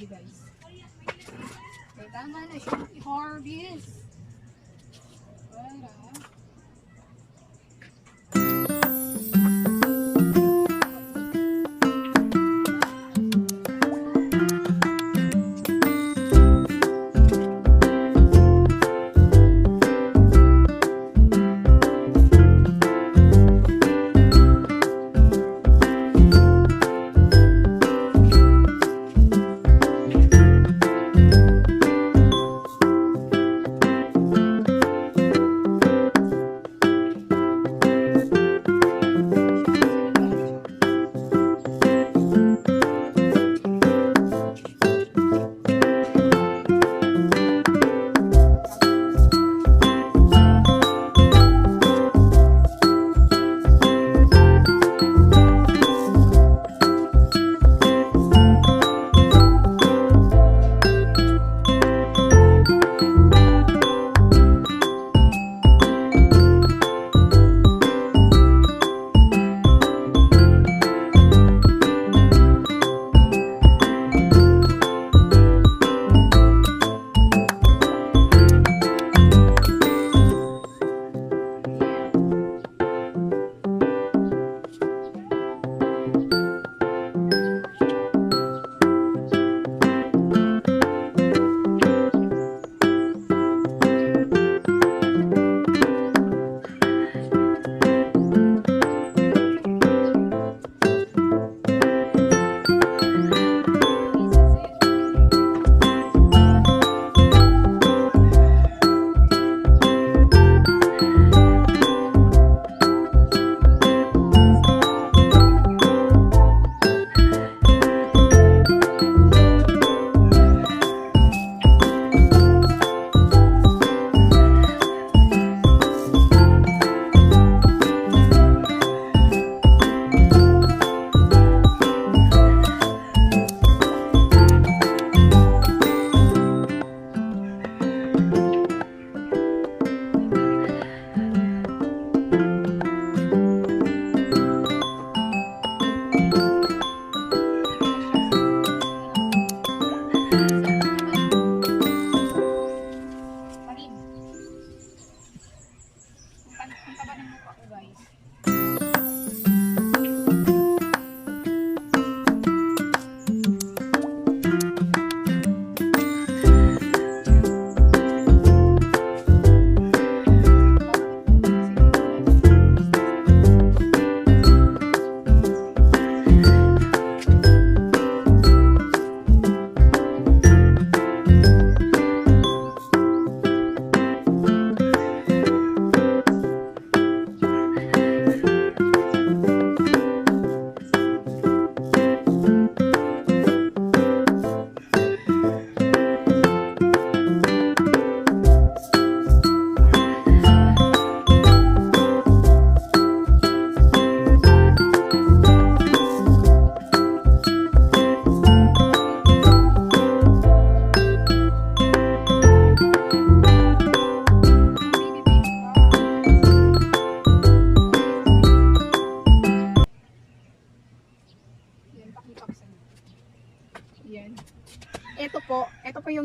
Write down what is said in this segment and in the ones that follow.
Harvest tayo ng luya, di guys. Kailangan na siya i-harvest. Para... guys.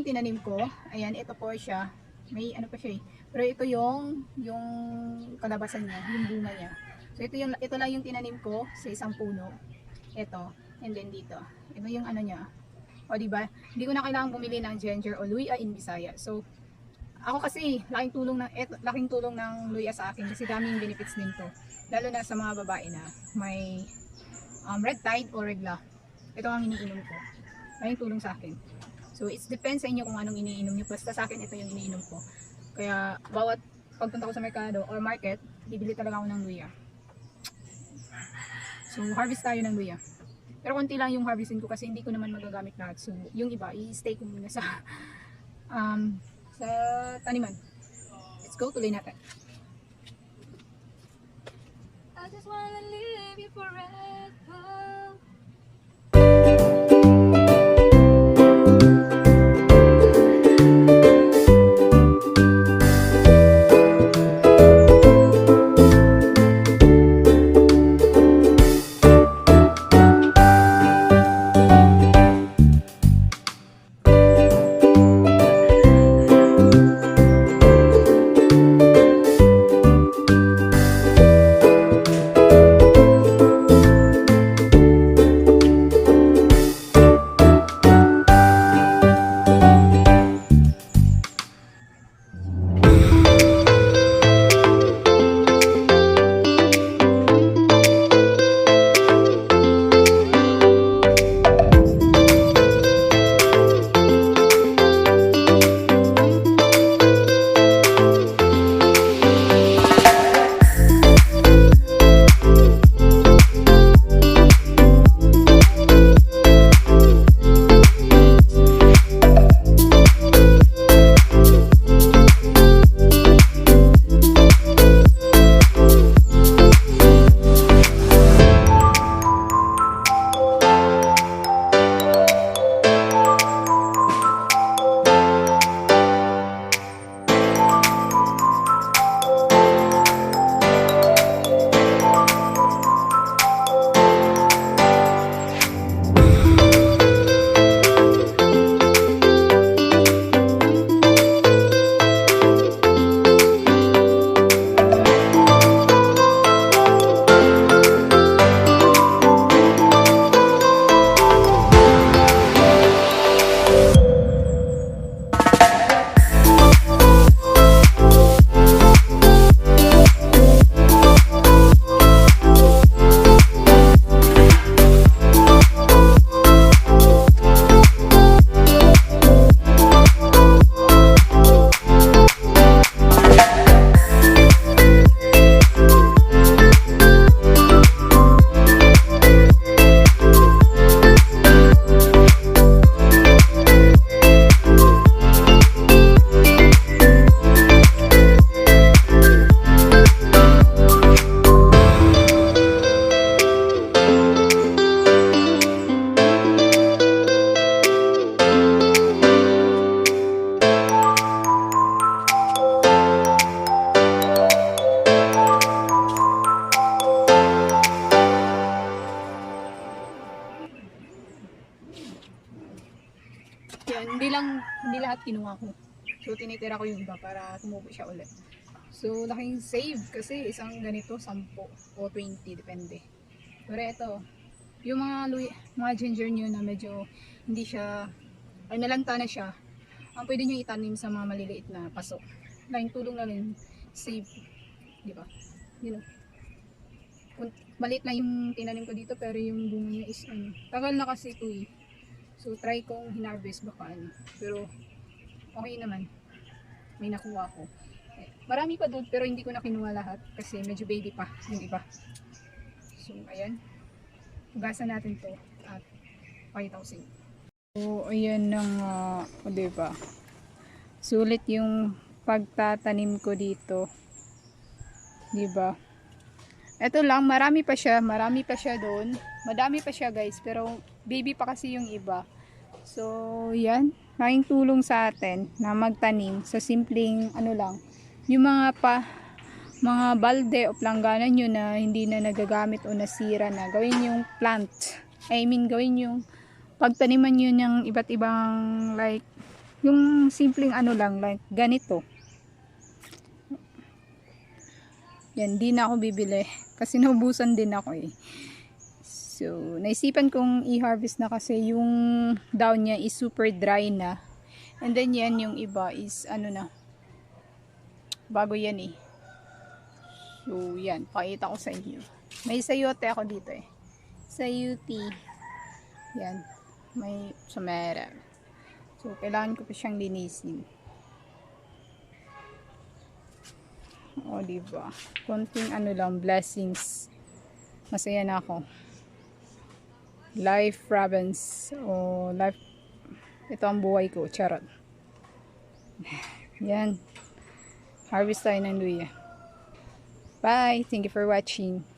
Tinanim ko. Ayan, ito po siya. May ano pa siya eh. Pero ito yung yung kalabasan niya, yung bunga niya. So ito yung ito lang yung tinanim ko sa isang puno. Ito, and then dito. Ito yung ano niya. O di ba? Hindi ko na kailangan bumili ng ginger o luya in Bisaya. So ako kasi laking tulong ng eto, laking tulong ng luya sa akin kasi daming benefits din to. Lalo na sa mga babae na may um, red tide o regla. Ito ang iniinom ko. Maraming tulong sa akin. So, it depends sa inyo kung anong iniinom nyo. Basta sa akin, ito yung iniinom ko. Kaya, bawat pagpunta ko sa merkado or market, bibili talaga ako ng luya. So, harvest tayo ng luya. Pero konti lang yung harvestin ko kasi hindi ko naman magagamit lahat. So, yung iba, i-stay ko muna sa um, sa taniman. Let's go, tuloy natin. I just wanna live you forever. Kinuha ko. So, tinitira ko yung iba para tumubo siya ulit. So, laking save kasi isang ganito, 10 o 20, depende. Pero ito, yung mga, mga ginger nyo na medyo hindi siya, ay nalanta na siya, ang pwede nyo itanim sa mga maliliit na paso. Laking tulong na rin, save. Di ba? Yun. know. Maliit lang yung tinanim ko dito pero yung bunga niya is ano, tagal na kasi ito eh. So try kong hinarvest baka ano. Pero okay naman. May nakuha ko. Eh, Marami pa doon pero hindi ko na kinuha lahat kasi medyo baby pa yung iba. So ayan. Hugasan natin to at pakita ko sa inyo. So ayan na nga. O diba? Sulit yung pagtatanim ko dito. Diba? Ito lang, marami pa siya, marami pa siya doon. Madami pa siya guys, pero baby pa kasi yung iba. So, yan. Laking tulong sa atin na magtanim sa simpleng ano lang. Yung mga pa mga balde o planggana nyo na hindi na nagagamit o nasira na, gawin yung plant. I mean, gawin yung pagtaniman nyo ng iba't ibang like, yung simpleng ano lang, like ganito. Yan, di na ako bibili. Kasi naubusan din ako eh. So, naisipan kong i-harvest na kasi yung down niya is super dry na. And then yan, yung iba is ano na. Bago yan eh. So, yan. Pakita ko sa inyo. May sayote ako dito eh. Sayuti. Yan. May sumera. So, kailangan ko pa siyang linisin. O, diba? Konting ano lang, blessings. Masaya na ako. Life province. O, life, ito ang buhay ko. Charot. Yan. Harvest tayo ng luya. Bye. Thank you for watching.